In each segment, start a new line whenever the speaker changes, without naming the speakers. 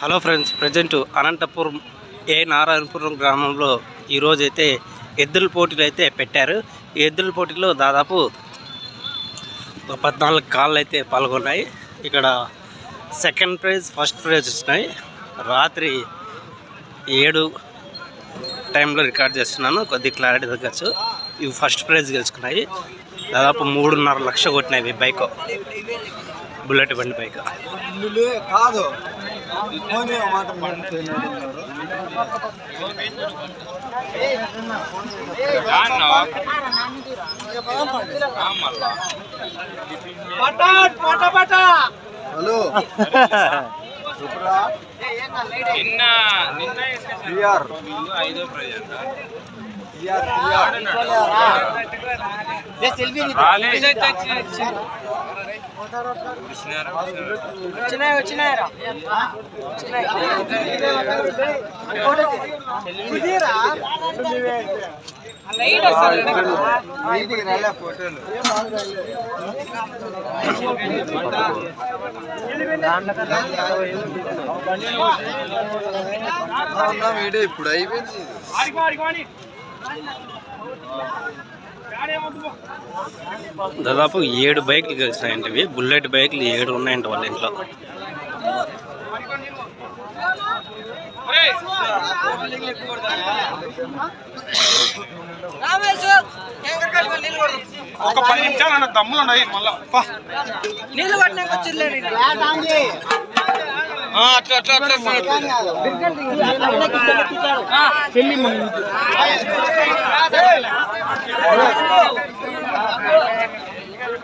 Hello friends present Anantapuram ఏ నారాయణపురం గ్రామంలో ఈరోజైతే ఎద్దుల పోటీలు అయితే పెట్టారు. ఈ ఎద్దుల పోటీలో దాదాపు పద్నాలుగు కాళ్ళు అయితే పాల్గొన్నాయి. ఇక్కడ సెకండ్ ప్రైజ్ ఫస్ట్ ప్రైజ్ వచ్చినాయి. రాత్రి ఏడు టైంలో రికార్డ్ చేస్తున్నాను. కొద్ది క్లారిటీ తగ్గచ్చు ఇవి ఫస్ట్ ప్రైజ్ గెలుచుకున్నాయి. దాదాపు మూడున్నర లక్ష కొట్టినాయి బైక్. బుల్లెట్ బండి బైక్.
కాదు. ఫోనే మాట హలో.
నిన్న నిన్న ఐదో ప్రైజ్ అంట
క్లియర్
వచ్చినాయి వచ్చినాయి
ఫోటోలు వీడియో ఇప్పుడు అయిపోయింది.
దాదాపు ఏడు బైక్లు కలిసినాయంట ఇవి బుల్లెట్ బైక్లు ఏడు ఉన్నాయంట వాళ్ళ ఇంట్లో.
ఒక పది నిమిషాలు అన్న దమ్ములు ఉన్నాయి. మళ్ళా
నీళ్ళు పట్టినాక ఈడ.
అట్లా అట్లా అట్లా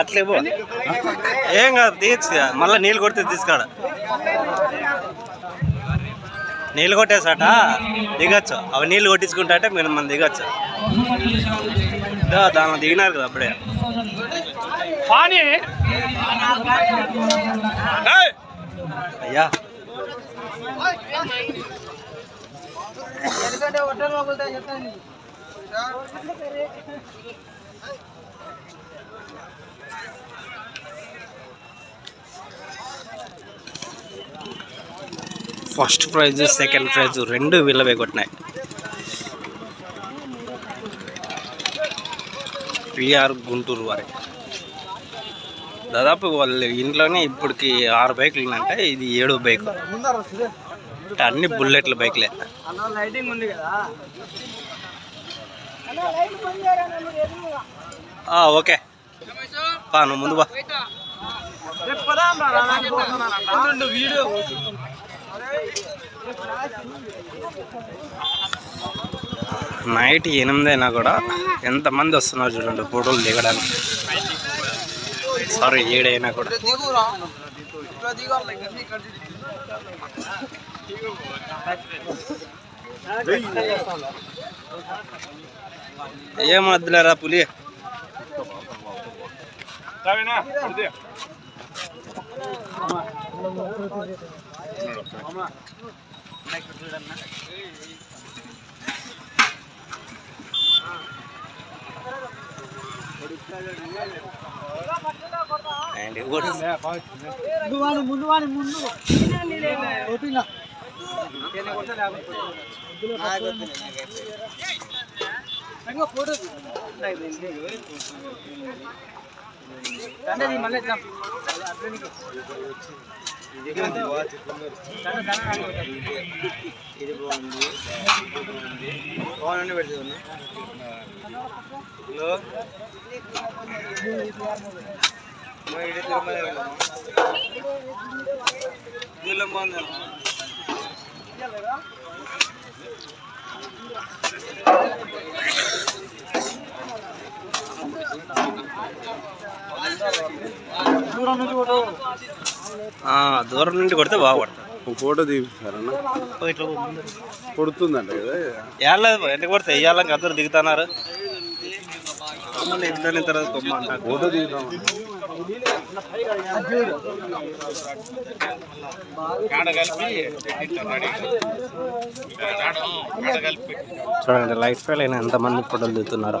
అట్లే పో. ఏం కాదు తీయచ్చు మళ్ళీ నీళ్ళు కొడితే తీసుకాడ. నీళ్ళు కొట్టేసాట? దిగచ్చు. అవి నీళ్ళు కొట్టించుకుంటా అంటే మీరు మనం దిగచ్చు. దా, దానిలో దిగినారు కదా అప్పుడే. అయ్యా.
ఎందుకంటే
ఫస్ట్ ప్రైజ్ సెకండ్ ప్రైజ్ రెండు విలువే కొట్టినాయి. పిఆర్ గుంటూరు వారి. దాదాపు వాళ్ళ ఇంట్లోనే ఇప్పటికి ఆరు బైకులు ఉన్నాయంటే ఇది ఏడో బైక్. అంటే అన్ని బుల్లెట్ల బైక్లే.
లైటింగ్ ఉంది కదా.
ఓకే. పా నువ్వు ముందు బా.
వీడియో.
నైట్ ఎనిమిది అయినా కూడా ఎంతమంది వస్తున్నారు చూడండి ఫోటోలు దిగడానికి. సారీ ఏడైనా కూడా.
దిగురా ఇట్లా దిగాలి ఇక్కడ ఇక్కడ
ఏం వద్దులేరా పులి అండ్ ఇది కూడా
ముందు వాని ముందు వాని మళ్ళీ ఎగ్జామ్
ఇది బాగుంది బాగుంది పెడుతుంది హలో మా ఇది తిరుమల వెళ్ళాము. ఇందులో బాగుంది
దూరం నుండి కొడితే
బాగుంటుంది ఫోటో తీపిస్తారన్నా
ఇట్లా
కొడుతుందంట కదా
కొడితే? ఇవ్వాలని అందరూ దిగుతున్నారు. ఎత్తుకునే తర్వాత చూడండి లైఫ్ స్టైల్ అయినా ఎంతమంది ఫోటోలు దిగుతున్నారు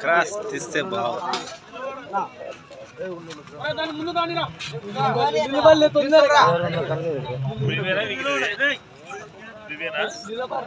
క్రాస్ తీస్తే బాగు.
నిలబడ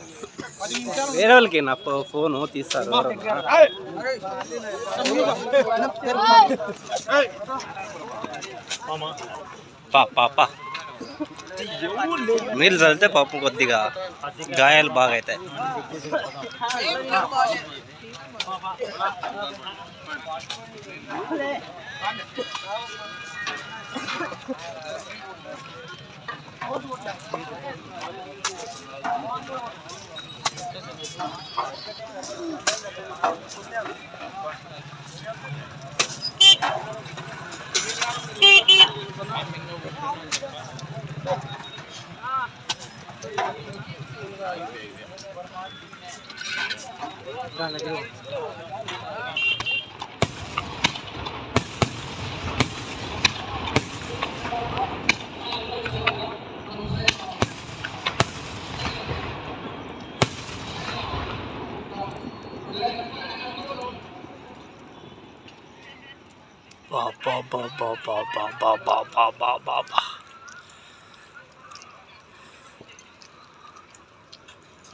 వేరే వాళ్ళకి నా ఫో- ఫోను తీస్తారు ఎవరన్నా. పా పా పా నీళ్ళు చదివితే పాపం కొద్దిగా గాయాలు బాగా అవుతాయి Jangan lagi.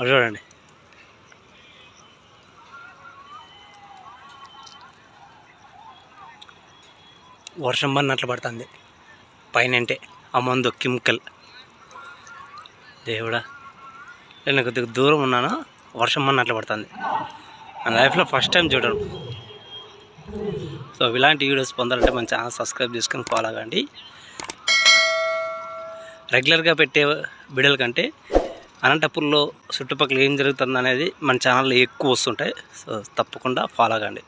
చూడండి వర్షం పడినట్లు పడుతుంది. పైనంటే ఆ మందు కెమికల్. దేవుడా నేను కొద్దిగా దూరం ఉన్నాను? వర్షం పడినట్లు పడుతుంది. నా లైఫ్లో ఫస్ట్ టైం చూడడం సో ఇలాంటి వీడియోస్ పొందాలంటే మన ఛానల్ సబ్స్క్రైబ్ చేసుకొని ఫాలో అవ్వండి రెగ్యులర్గా పెట్టే వీడియోల కంటే అనంతపూర్లో చుట్టుపక్కల ఏం జరుగుతుంది అనేది మన ఛానల్లో ఎక్కువ వస్తుంటాయి. సో తప్పకుండా ఫాలో అవ్వండి